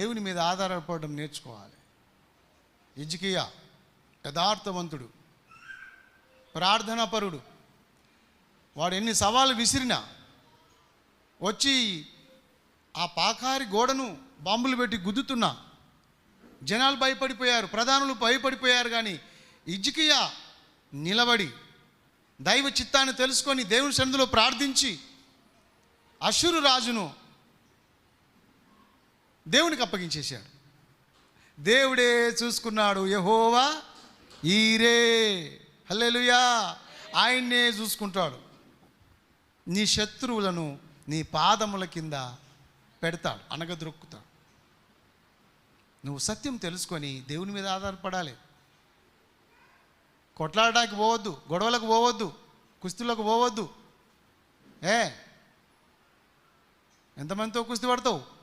దేవుని మీద ఆధారపడడం నేర్చుకోవాలి. ఇజ్కియా యథార్థవంతుడు ప్రార్థనాపరుడు. వాడు ఎన్ని సవాళ్ళు విసిరినా వచ్చి ఆ పాకారి గోడను బాంబులు పెట్టి గుద్దుతున్నా. జనాలు భయపడిపోయారు ప్రధానులు భయపడిపోయారు కానీ ఇజ్కియా నిలబడి దైవ చిత్తాన్ని తెలుసుకొని దేవుని సన్నిధిలో ప్రార్థించి అశురు రాజును దేవునికి అప్పగించేశాడు. దేవుడే చూసుకున్నాడు యహోవా ఈరే. హల్లెలుయా. ఆయన్నే చూసుకుంటాడు. నీ శత్రువులను నీ పాదముల కింద పెడతాడు అనగదొరుకుతాడు నువ్వు సత్యం తెలుసుకొని దేవుని మీద ఆధారపడాలి. కొట్లాడడానికి పోవద్దు గొడవలకు పోవద్దు కుస్తీలకు పోవద్దు. ఏ? ఎంతమందితో కుస్తీ పడతావు?